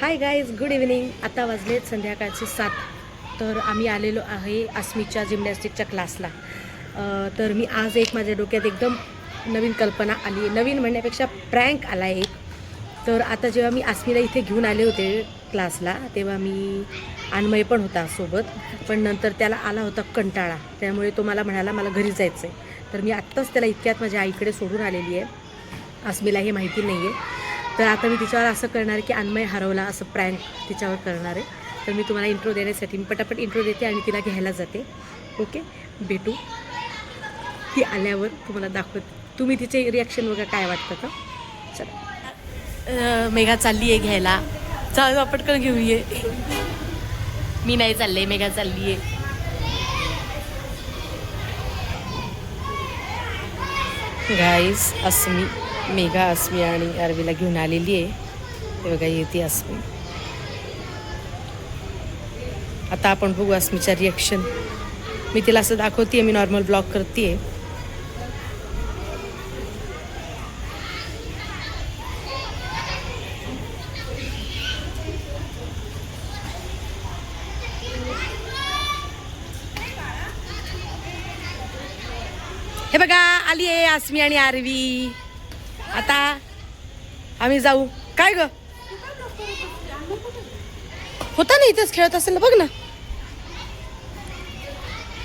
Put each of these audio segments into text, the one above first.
Hi guys good evening आता वाजलेत संध्याकाळचे सात. तर आम्ही आलेलो आहे अस्मिच्या जिमनॅस्टिकच्या क्लासला तर मी आज एक माझ्या डोक्यात एकदम नवीन कल्पना आली. नवीन म्हणण्यापेक्षा प्रँक आला एक. तर आता जेव्हा मी आस्मीला इथे घेऊन आले होते क्लासला तेव्हा मी अन्मय पण होता सोबत. पण नंतर त्याला आला होता कंटाळा. त्यामुळे तो मला म्हणाला मला घरी जायचं आहे तर मी आत्ताच त्याला इतक्यात माझ्या आईकडे सोडून आलेली आहे. अस्मीला हे माहिती नाही आहे तर आता मी तिच्यावर असं करणार आहे की अन्मय हरवला असं प्रँक तिच्यावर करणार आहे. तर मी तुम्हाला इंट्रो देण्यासाठी मी पटापट इंट्रो देते आणि तिला घ्यायला जाते. ओके भेटू. ती आल्यावर तुम्हाला दाखवते. तुम्ही तिचे रिॲक्शन वगैरे काय वाटतं का? चला. मेघा चालली आहे घ्यायला. चाल जा पटकन घेऊन ये मी नाही चालले मेघा चालली आहे गाईस अस्मी मेघा अस्मी आणि अरवीला घेऊन आलेली आहे. ते बघा येते अस्मी. आता आपण बघू अस्मीचा रिॲक्शन मी तिला असं दाखवते मी नॉर्मल ब्लॉग करते हे बघा आली आहे आसमी आणि आरवी. आता आम्ही जाऊ. काय ग? होता ना इथेच खेळत असेल ना बघ ना.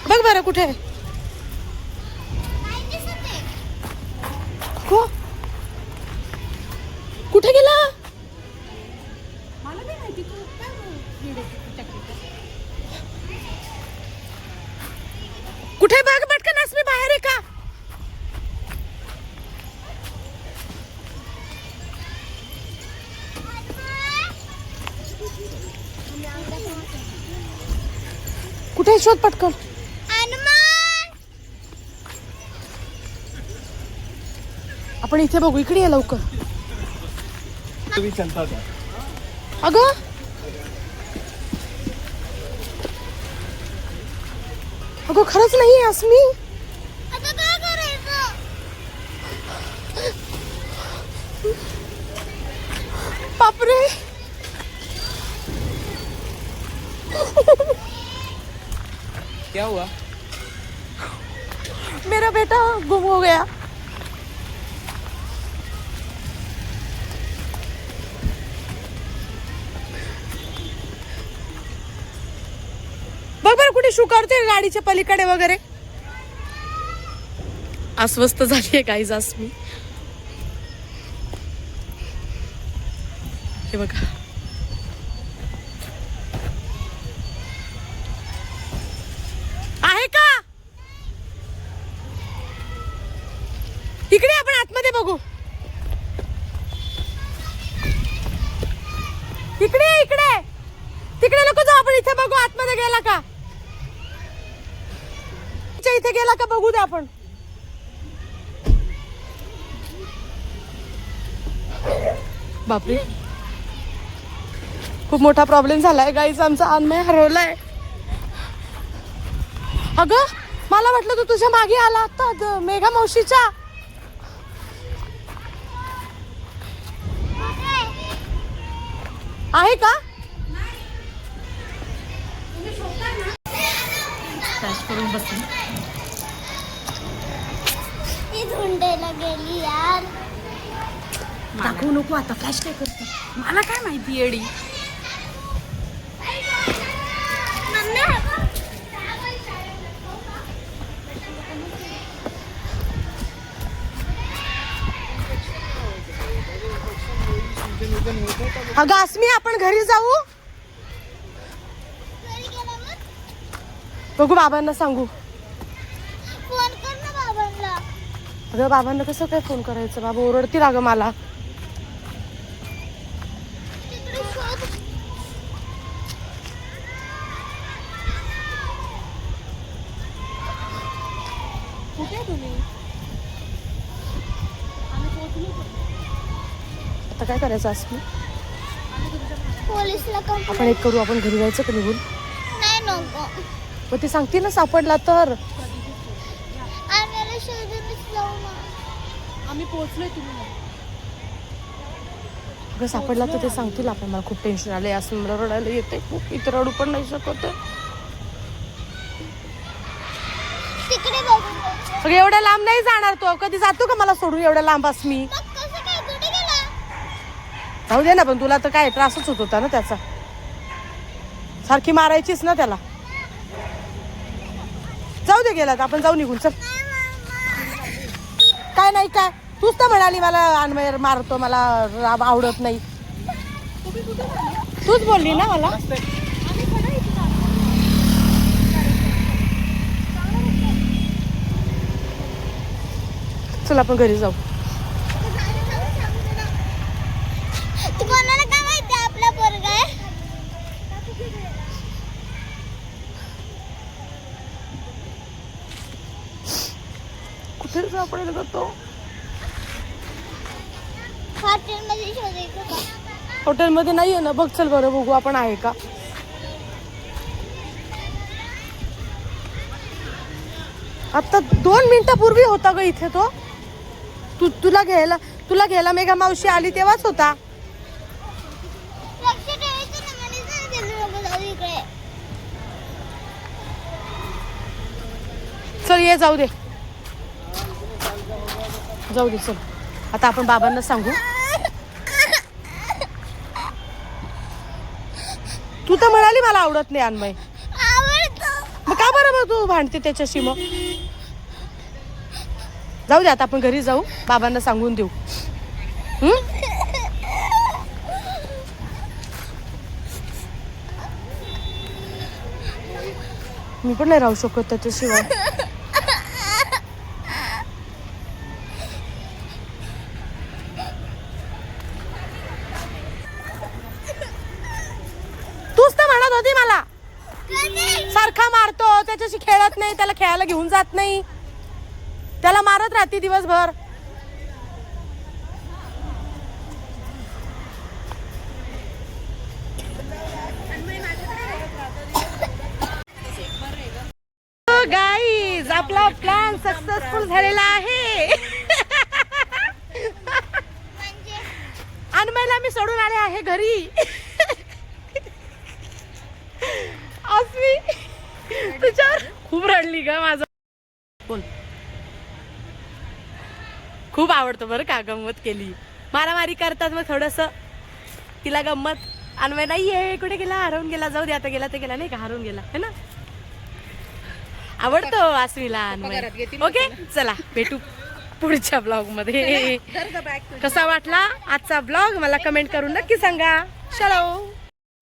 बघ बरं कुठे आहे. को कुठे गेला? कुठे बघ पटकन आसमी बाहेर आहे का? हे शोध पटकन. आपण इथे बघू इकडे या लवकर. अग? चलता था अगं खरंच नाही आहे अस्मी. बापरे. क्या हुआ? मेरा बेटा गुम हो गया। बघ कुठे शू करतोय गाडीच्या पलीकडे वगैरे? अस्वस्थ झाली आहे काही मी. हे बघा आहे का इकडे आपण आतमध्ये बघू. इकडे इकडे. तिकडे नको जाऊ आपण इथे बघू आतमध्ये गेला का? इथे इथे गेला का बघू दे आपण. बापरे. खूप मोठा प्रॉब्लेम झालाय गाईच आमचा अन्मय हरवलाय. अगं मला वाटलं तू तुझ्या मागे आला. आता मेघा मावशीच्या. आहे का? करून बसून ती धुंडेला गेली यार. दाखवू नको आता फ्लॅश काय करते. मला काय माहिती येडी? अगं अस्मी आपण घरी जाऊ? बघू बाबांना सांगू. फोन कर ना बाबांना. अगं बाबांना कसं काय फोन करायचं? बाबा ओरडतील अगं मला तिकडे शोध आता काय करायचं कंप्लेंट. आपण एक करू आपण घरी जायचं का निघून? मग ते सांगतील ना सापडला तर. आम्ही पोहोचलोय तुम्ही सापडला तर ते सांगतील आपण. मला खूप टेन्शन आलं असं मला रडायला येते खूप. इथं रडू पण नाही शकत एवढ्या लांब नाही जाणार तो. कधी जातो का मला सोडून? एवढ्या लांब अस मी मग कसं काय कुठे गेला जाऊ दे ना पण तुला तर काय त्रासच होत होता ना त्याचा. सारखी मारायचीच ना त्याला. जाऊ दे गेला तर आपण जाऊ निघून चल. काय नाही काय? तूच तर म्हणाली मला अनमेर मारतो मला राब आवडत नाही. तूच बोलली ना मला. चल आपण घरी जाऊ तू कोणाला काय माहिती आपला पोरगा आहे कुठे सापडेल का तो? हॉटेलमध्ये शोधायचं का? हॉटेलमध्ये नाही आहे ना. बघ चल बरं बघू. आपण आहे का? आता दोन मिनिटापूर्वी होता ग इथे तो. तू तुला घ्यायला तुला घ्यायला मेघा मावशी आली तेव्हाच होता लक्ष ठेवायचं ना म्हणे सांगितलं नको जाऊ इकडे चल ये जाऊ दे. जाऊ दे चल. आता आपण बाबांना सांगू. तू तर म्हणाली मला आवडत नाही अन्मय. मग का बरं मग तू भांडते त्याच्याशी मग? जाऊ दे आता आपण घरी जाऊ. बाबांना सांगून देऊ. मी पण नाही राहू शकत त्याच्याशिवाय. खेळत नाही त्याला खेळायला घेऊन जात नाही. त्याला मारत राहते दिवसभर. हो, गाईज आपला प्लॅन सक्सेसफुल झालेला आहे. म्हणजे अनमयला मी सोडून आले आहे घरी. अस्मी तुझ्यावर खूप रडली ग माझं. बोल खूप आवडतं बरं का गंमत केली. मारामारी करतात मग थोडस. तिला गंमत. अनमय नाही आहे कुठे गेला? हरवून गेला. जाऊ दे आता गेला तर गेला नाही का? हरवून गेला. है ना? आवडतो आसमीला ओके? चला भेटू पुढच्या ब्लॉगमध्ये कसा वाटला आजचा ब्लॉग? मला कमेंट करून नक्की सांगा. चलो.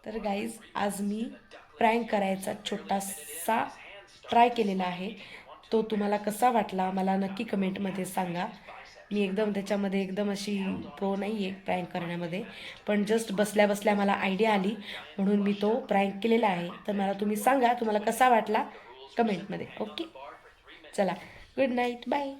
तर गाईज आज मी प्रँक करायचा छोटासा ट्राय केलेला आहे. तो तुम्हाला कसा वाटला मला नक्की कमेंटमध्ये सांगा. मी एकदम त्याच्यामध्ये एकदम अशी प्रो नाही आहे प्रँक करण्यामध्ये. पण जस्ट बसल्या बसल्या मला आयडिया आली. म्हणून मी तो प्रँक केलेला आहे. तर मला तुम्ही सांगा तुम्हाला कसा वाटला कमेंटमध्ये. ओके चला. Good night bye